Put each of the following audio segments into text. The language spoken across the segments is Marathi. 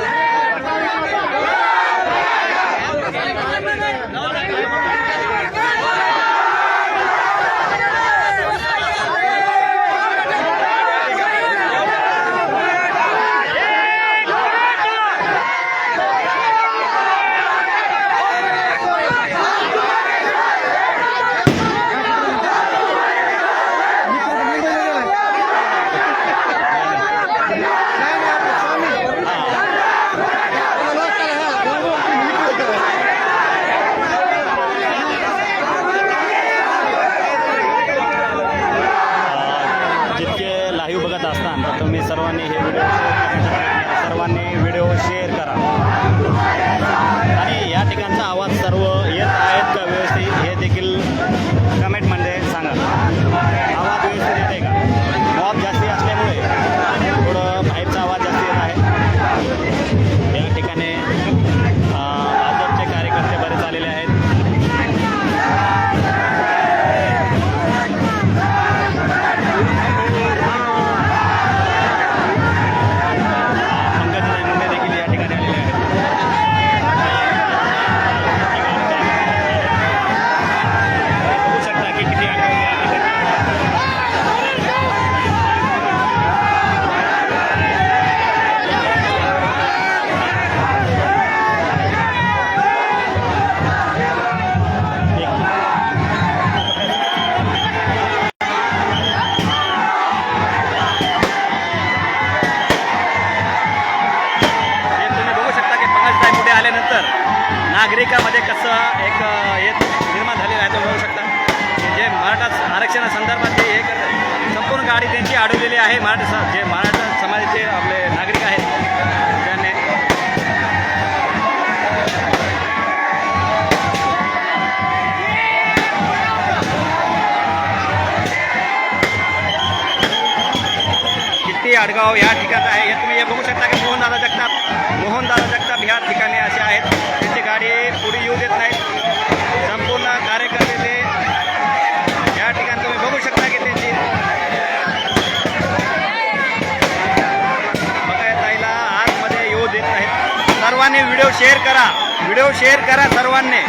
है गाडगाव या ठिकाणचं आहे. तुम्ही हे बघू शकता की मोहनदादा जगताप मोहनदादा जगताप ह्या ठिकाणी असे आहेत. त्यांची गाडी पुढे येऊ देत नाहीत. संपूर्ण कार्यकर्ते ते या ठिकाणी तुम्ही बघू शकता की त्यांची बघा ताईला आतमध्ये येऊ देत नाहीत. सर्वांनी व्हिडिओ शेअर करा. व्हिडिओ शेअर करा सर्वांनी.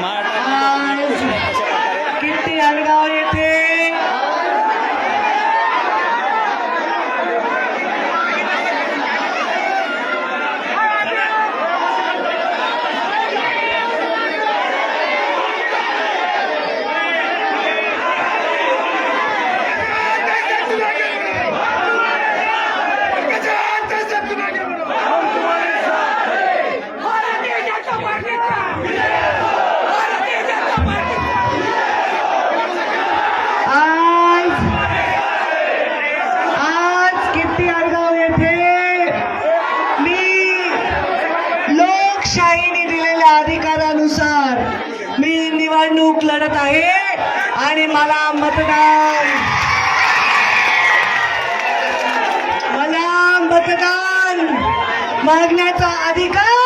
mar. लोकशाहीने दिलेल्या अधिकारानुसार मी निवडणूक लढत आहे आणि मला मतदान. मला मतदान मागण्याचा अधिकार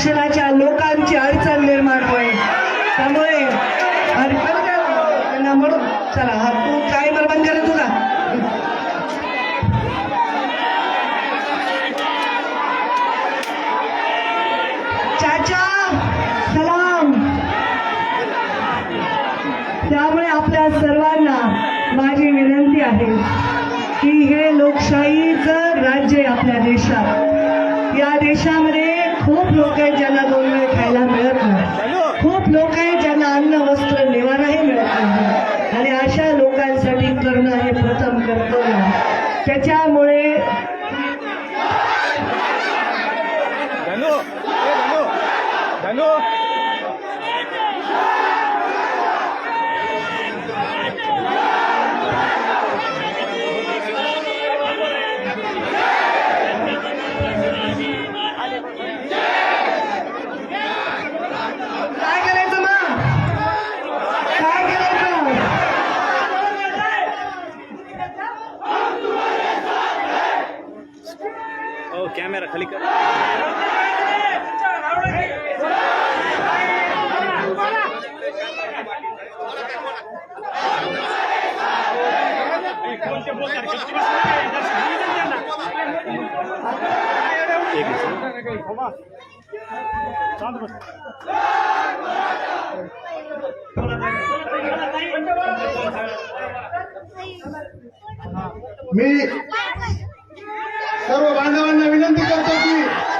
आरक्षणाच्या लोकांची अडचण निर्माण होईल. त्यामुळे त्यांना म्हणून चला हा तू काय बंद करा तुझा. चाचा सलाम. त्यामुळे आपल्या सर्वांना माझी विनंती आहे की हे लोकशाहीचं राज्य आहे आपल्या देशात. काही ज्यांना दोन वेळ खायला मिळत नाही. एक मी सर्व बांधवांना विनंती करतो की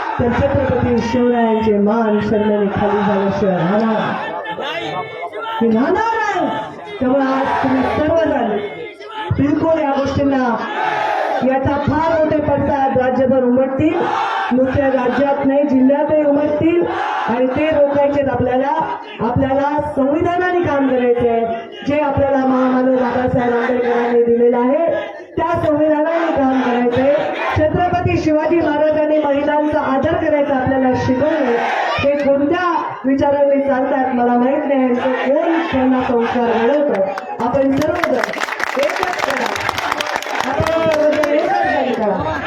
तर छत्रपती शिवरायांचे मान शर्माने खाली झाल्याशिवाय राहणार हे राहणार नाही? त्यामुळे आज तुम्ही सर्वजण बिलकुल या गोष्टींना याचा फार मोठे पडता राज्यभर उमटतील. नुसत्या राज्यात नाही जिल्ह्यातही उमटतील. आणि ते रोखायचे आपल्याला आपल्याला संविधानाने काम करायचे आहे. जे आपल्याला महामानव बाबासाहेब आंबेडकरांनी दिलेलं आहे त्या संविधानाने काम करायचंय छत्रपती शिवाजी महाराज महिलांचा आदर करायचा आपल्याला शिकवले हे कोणत्या विचारांनी चालतात मला माहीत नाही. यांचं कोण त्यांना संस्कार घडवतो? आपण सर्वजण एकच करा. आपण सर्वजण एकच करा.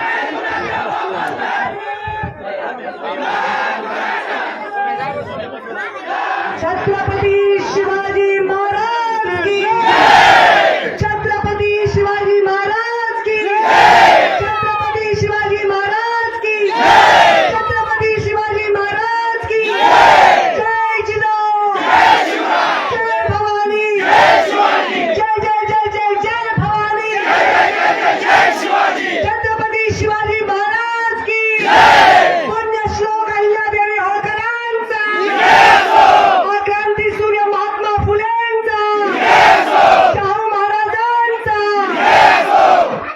छत्रपती शिवाजी महाराज की छत्रपती शिवाजी महाराज की छत्रपती शिवाजी महाराज की छत्रपती शिवाजी महाराज की जय जिजाऊ जय भवानी जय जय जय जय जय भवानी छत्रपती शिवाजी महाराज की पुण्यश्लोक अहिल्यादेवी होळकरांचा क्रांती सूर्य महात्मा फुलेंचा शाहू महाराजांचा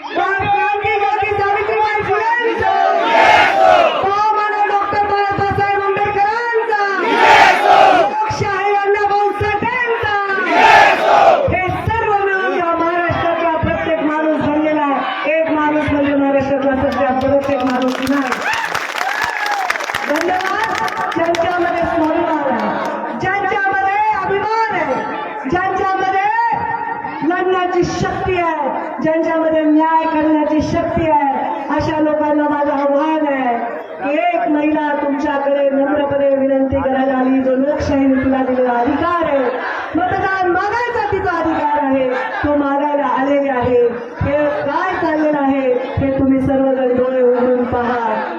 क्रांती ज्योती सावित्रीबाई फुलेंचा महामानव डॉक्टर बाबासाहेब आंबेडकरांचा लोकशाही अण्णाभाऊ साठेंचा हे सर्व मिळून या महाराष्ट्राचा प्रत्येक माणूस बनलेला आहे एक माणूस म्हणजे महाराष्ट्रातला सध्या प्रत्येक माणूस नाही धन्यवाद ज्यांच्यामध्ये स्वाभिमान आहे ज्यांच्यामध्ये अभिमान आहे ज्यांच्यामध्ये लढण्याची शक्ती आहे ज्यांच्यामध्ये न्याय करण्याची शक्ती आहे अशा लोकांना माझं आव्हान आहे की एक महिला तुमच्याकडे नम्रपणे विनंती करायला आली जो लोकशाहीने तुला दिलेला अधिकार आहे मतदान मागायचा तिचा अधिकार आहे तो मागायला आलेले आहे हे काय चाललेलं आहे हे तुम्ही सर्वजण डोळे उघडून पहा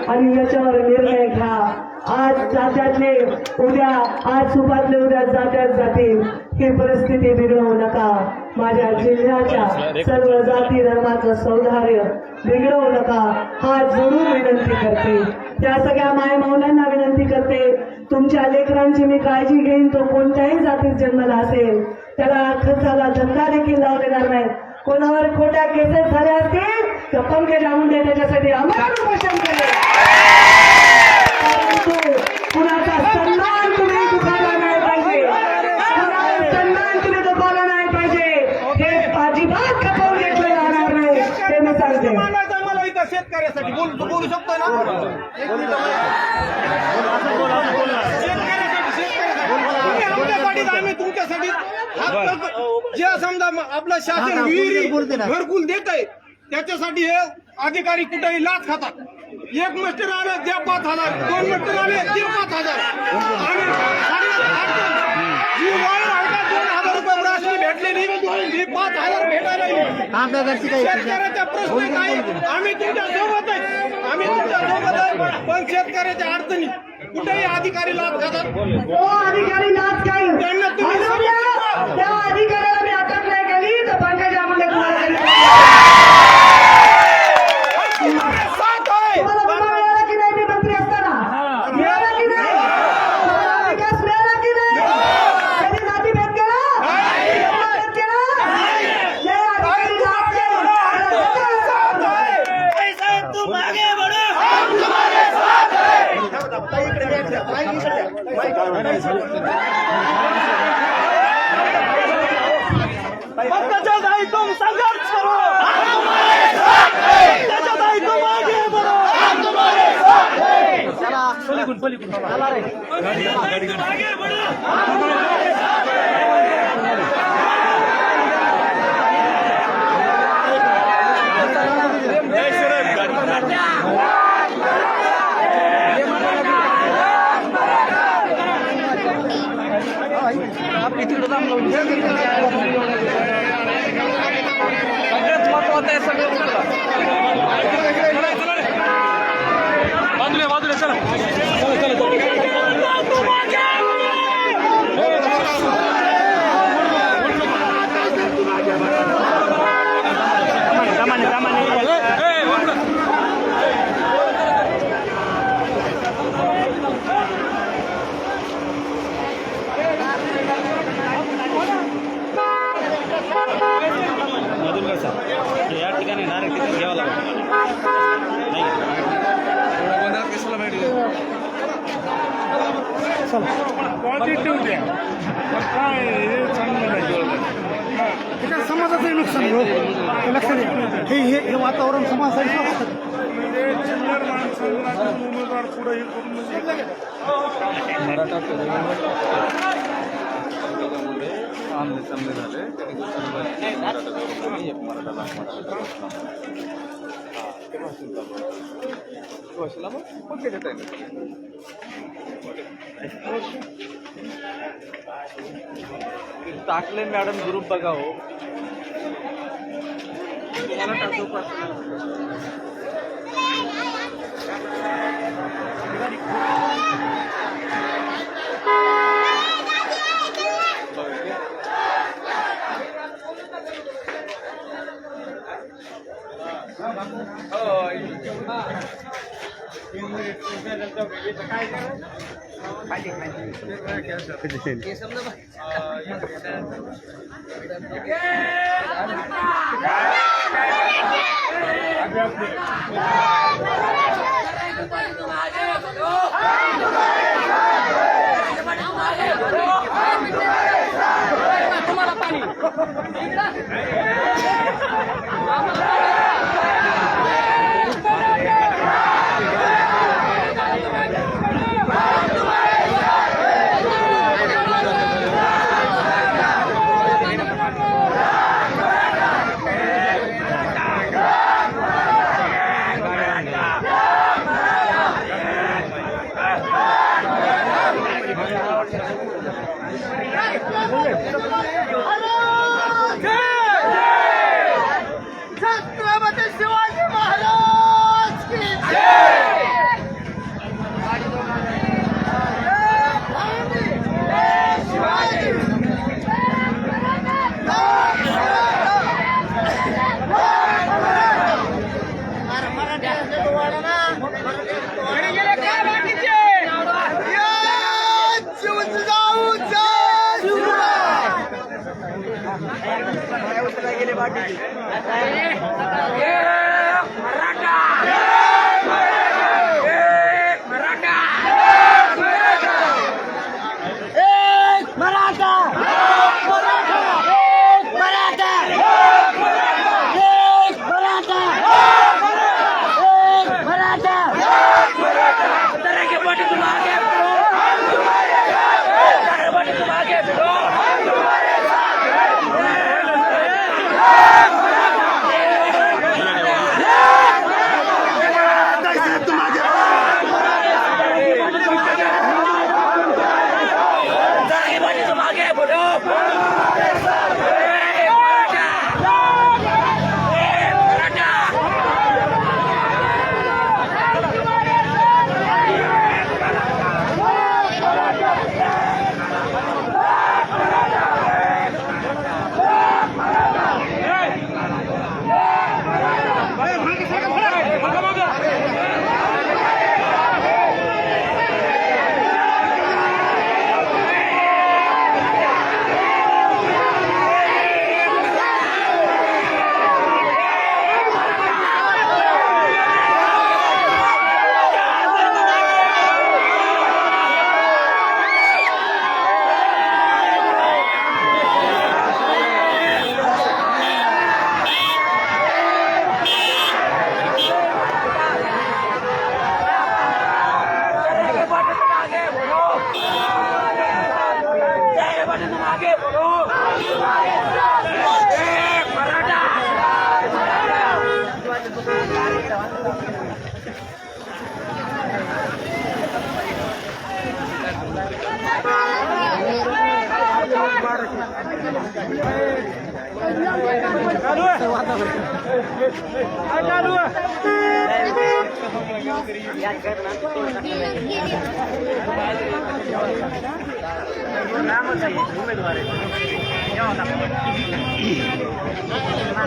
आणि याच्यावर निर्णय घ्या आज जात्यातले उद्या आज सुपातले उद्या जात्यात जातील. ही परिस्थिती बिघडवू नका. माझ्या जिल्ह्याच्या सर्व जाती धर्माचं सौंदर्य बिघडवू नका. हा जरूर विनंती करते. त्या सगळ्या मायमाऊल्यांना विनंती करते. तुमच्या लेकरांची मी काळजी घेईन. तो कोणत्याही जातीत जन्मला असेल त्याला खर्चाला धंदा देखील लावू देणार नाही. कोणावर खोट्या केसेस झाल्या असतील तर पंकज मुंडे त्याच्यासाठी आम्हाला उपोषण केले परंतु कुणाचा सन्मान तुम्ही दुखावला नाही पाहिजे कुणाचा सन्मान तुम्ही दुखावला नाही पाहिजे हे अजिबात खपवून घेतलं जाणार नाही ते मी सांगते इथं शेतकऱ्यासाठी बोलू शकतो ना शेतकऱ्यासाठी शेतकऱ्यासाठी आमच्यासाठी आम्ही तुमच्यासाठी जे समजा म- आपलं शासन विहिरी घरकुल देत आहे त्याच्यासाठी हे अधिकारी कुठेही लाच खातात एक मिस्टर आले द्या पाच हजार दोन मिस्टर आले ते पाच हजार आणि जी आहे का पाच हजार भेटायला येईल. शेतकऱ्याचा प्रश्न काय आम्ही तुमच्यासोबत आहे. आम्ही तुमच्यासोबत आहे पण शेतकऱ्याच्या अडचणी कुठेही अधिकारी लाभ खातात तो अधिकारी नाच काही. त्यांना तुम्ही. त्या अधिकाऱ्याला समाजाचंही हो. हे. लक्षात घ्या हे हे हे वातावरण समाजासाठी स्वागत म्हणजे चिल्लर माणसांना उमेदवार पुढे हे करून म्हणजे टाकले मॅडम ग्रुप बघा हो. Oh, छत्रपती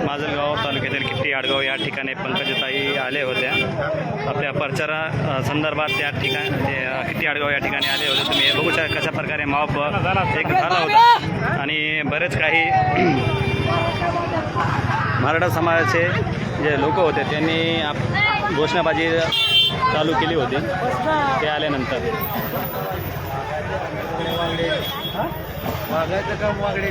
माजलगाव तालुक्यातील किट्टी आडगाव या ठिकाणी पंकजताई आले होत्या आपल्या प्रचारा संदर्भात त्या ठिकाणी किट्टी आडगाव या ठिकाणी आले होते. तुम्ही बघू शकता कशा प्रकारे माप एक झाला होता. आणि बरेच काही मराठा समाजाचे जे लोक होते त्यांनी आप घोषणाबाजी चालू केली होती. ते आल्यानंतर. वागायचं काम वागडे